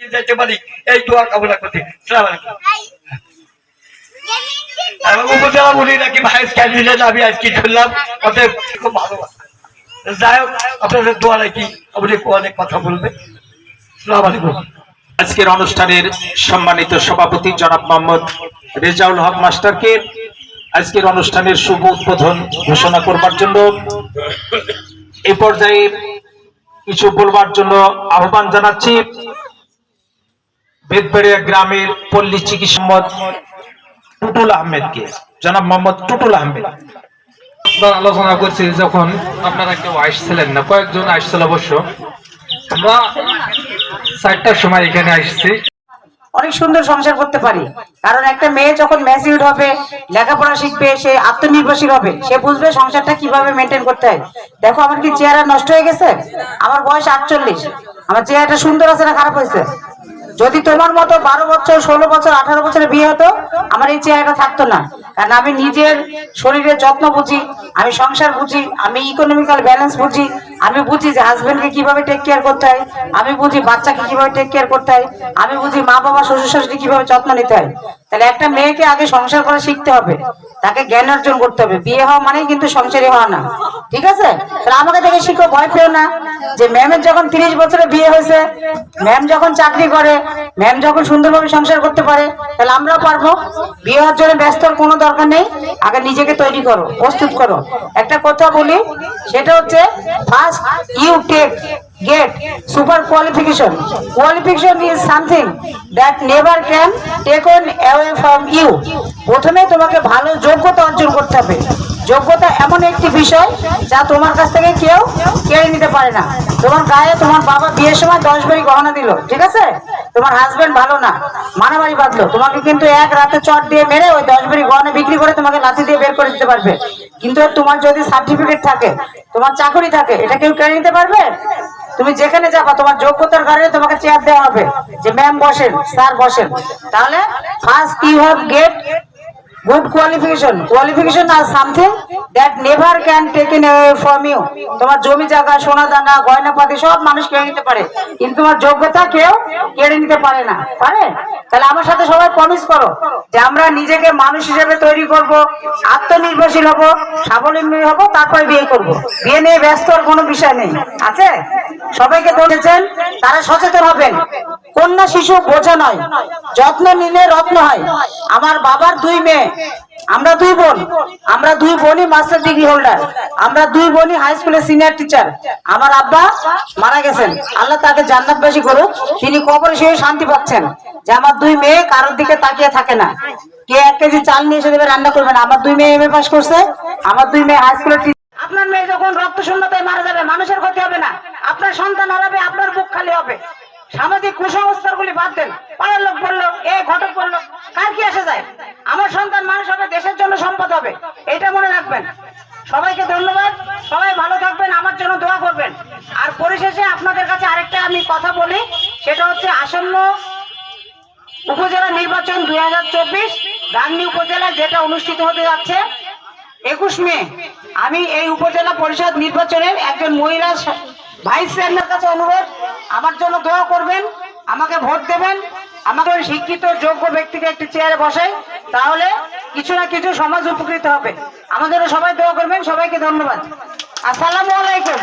যেতে পারি, এই দোয়া কামনা উপজেলা নাকি ক্যান্ডিডেট আমি আজকে অতএব খুব যাই হোক, আপনাদের দোয়া নাকি আপনি অনেক কথা আজকের অনুষ্ঠানের সম্মানিত সভাপতি জনাব মোহাম্মদ রেজাউল হক মাস্টারকে আজকের অনুষ্ঠানের শুভ উদ্বোধন ঘোষণা করবার জন্য এ পর্যায়ে কিছু বলবার জন্য আহ্বান জানাচ্ছি। বেদবেড়িয়া গ্রামের পল্লী চিকিৎসক টুটুল আহমেদকে জনাব মোহাম্মদ টুটুল আহমেদ। আলোচনা করছি যখন আপনারা কেউ আসছিলেন না কয়েকজন আসছিল অবশ্য। আমরা চারটার সময় এখানে আসছি। অনেক সুন্দর সংসার করতে পারি। কারণ একটা মেয়ে যখন ম্যাচিউর হবে লেখাপড়া শিখবে সে আত্মনির্ভরশীল হবে সে বুঝবে সংসারটা কীভাবে মেনটেন করতে হয়। দেখো আমার কি চেহারা নষ্ট হয়ে গেছে? আমার বয়স আটচল্লিশ। আমার চেহারাটা সুন্দর আছে না খারাপ হয়েছে? যদি তোমার মতো বারো বছর, ষোলো বছর, আঠারো বছরে বিয়ে হতো, আমার এই চেহারাটা থাকতো না। কারণ আমি নিজের শরীরের যত্ন বুঝি। আমি সংসার বুঝি, আমি ইকোনমিক্যাল ব্যালেন্স বুঝি, আমি বুঝি যে হাজবেন্ডকে কীভাবে টেক কেয়ার করতে হয়, আমি বুঝি বাচ্চাকে কীভাবে টেক কেয়ার করতে হয়, আমি বুঝি মা বাবা, শ্বশুর শাশুড়ি কীভাবে যত্ন নিতে হয়। তাহলে একটা মেয়েকে আগে সংসার করা শিখতে হবে, তাকে জ্ঞান অর্জন করতে হবে। বিয়ে হওয়া মানেই কিন্তু সংসারী হওয়া না। ঠিক আছে? তাহলে আমাকে দেখে শিখো, ভয় পেও না যে ম্যামের যখন তিরিশ বছরে বিয়ে হয়েছে ম্যাম যখন চাকরি করে ম্যাম যখন সুন্দরভাবে সংসার করতে পারে, তাহলে আমরাও পারব। বিয়ে হওয়ার জন্য ব্যস্ত হওয়ার কোনো দরকার নেই। আগে নিজেকে তৈরি করো, প্রস্তুত করো। একটা কথা বলি, সেটা হচ্ছে first you take get super qualification qualification is something that never can taken away from you প্রথমে তোমাকে ভালো যোগ্যতা অর্জন করতে হবে। যোগ্যতা এমন একটি বিষয় যা তোমার কাছ থেকে কেউ কেড়ে নিতে পারে না। তোমার গায়ে তোমার বাবা বিয়ের সময় দশ বাড়ি গহনা দিল, ঠিক আছে? তোমার হাজবেন্ড ভালো না। মারামারি বাঁধলো। তোমাকে কিন্তু এক রাতে চট দিয়ে মেরে ওই দশ বেরি গনে বিক্রি করে তোমাকে লাথি দিয়ে বের করে দিতে পারবে। কিন্তু তোমার যদি সার্টিফিকেট থাকে, তোমার চাকরি থাকে, এটা কেউ কেড়ে নিতে পারবে? তুমি যেখানে যাবা, তোমার যোগ্যতার কারণে তোমাকে চেয়ার দেওয়া হবে। যে ম্যাম বসেন স্যার বসেন। তাহলে first you have get good qualification qualification are something that never can taken from you তোমার জমি জায়গা, সোনা দানা গয়নাপাতি সব মানুষ কেড়ে নিতে পারে। কিন্তু তোমার যোগ্যতা কেউ কেড়ে নিতে পারে না। পারে? তাহলে আমার সাথে সবাই প্রমিস করো যে আমরা নিজেকে মানুষ হিসেবে তৈরি করব, আত্মনির্ভরশীল হব, স্বাবলম্বী হব, তারপরে বিয়ে করব। বিয়ে নিয়ে ব্যস্ত আর কোনো বিষয় নেই। আছে? সবাইকে বলেছেন তারা সচেতন হবেন। কন্যা শিশু বোঝা নয়, যত্ন নিলে রত্ন হয়। আমার বাবার দুই মেয়ে, আমরা দুই বোন। আমরা দুই বোনই মাস্টার ডিগ্রি হোল্ডার আমরা দুই বোনই হাই স্কুলের সিনিয়র টিচার আমার আব্বা মারা গেছেন। আল্লাহ তাকে জান্নাতবাসী করুক। তিনি কবরে শুয়ে শান্তি পাচ্ছেন যে আমার দুই মেয়ে কারোর দিকে তাকিয়ে থাকে না। কে এক কেজি চাল নিয়ে এসে দেবে, রান্না করবে না। আমার দুই মেয়ে এমএ পাস করছে। আমার দুই মেয়ে হাই স্কুলের আপনার মেয়ে যখন রক্ত শূন্যতায় মারা যাবে, মানুষের ক্ষতি হবে না। আপনার সন্তান হারাবে, আপনার বুক খালি হবে। সামাজিক কুসংস্কার গুলি বাদ দেন। পাড়ার লোক বলল, এ ঘটক বলল, কার কি আসে যায়? আমার সন্তান মানুষ হবে, দেশের জন্য সম্পদ হবে। এটা মনে রাখবেন। সবাইকে ধন্যবাদ। সবাই ভালো থাকবেন, আমার জন্য দোয়া করবেন। আর পরিশেষে আপনাদের কাছে আরেকটা আমি কথা বলি, সেটা হচ্ছে আসন্ন উপজেলা নির্বাচন দুই হাজার চব্বিশ গাংনী উপজেলায় যেটা অনুষ্ঠিত হতে যাচ্ছে, একুশ মে। আমি এই উপজেলা পরিষদ নির্বাচনের একজন মহিলা ভাইস চেয়ারম্যানের কাছে অনুরোধ, আমার জন্য দোয়া করবেন, আমাকে ভোট দেবেন, আমাকে ওই শিক্ষিত, যোগ্য ব্যক্তিকে একটি চেয়ারে বসাই, তাহলে কিছু না কিছু সমাজ উপকৃত হবে। আমাদের সবাই দোয়া করবেন, সবাইকে ধন্যবাদ। আসসালামু আলাইকুম।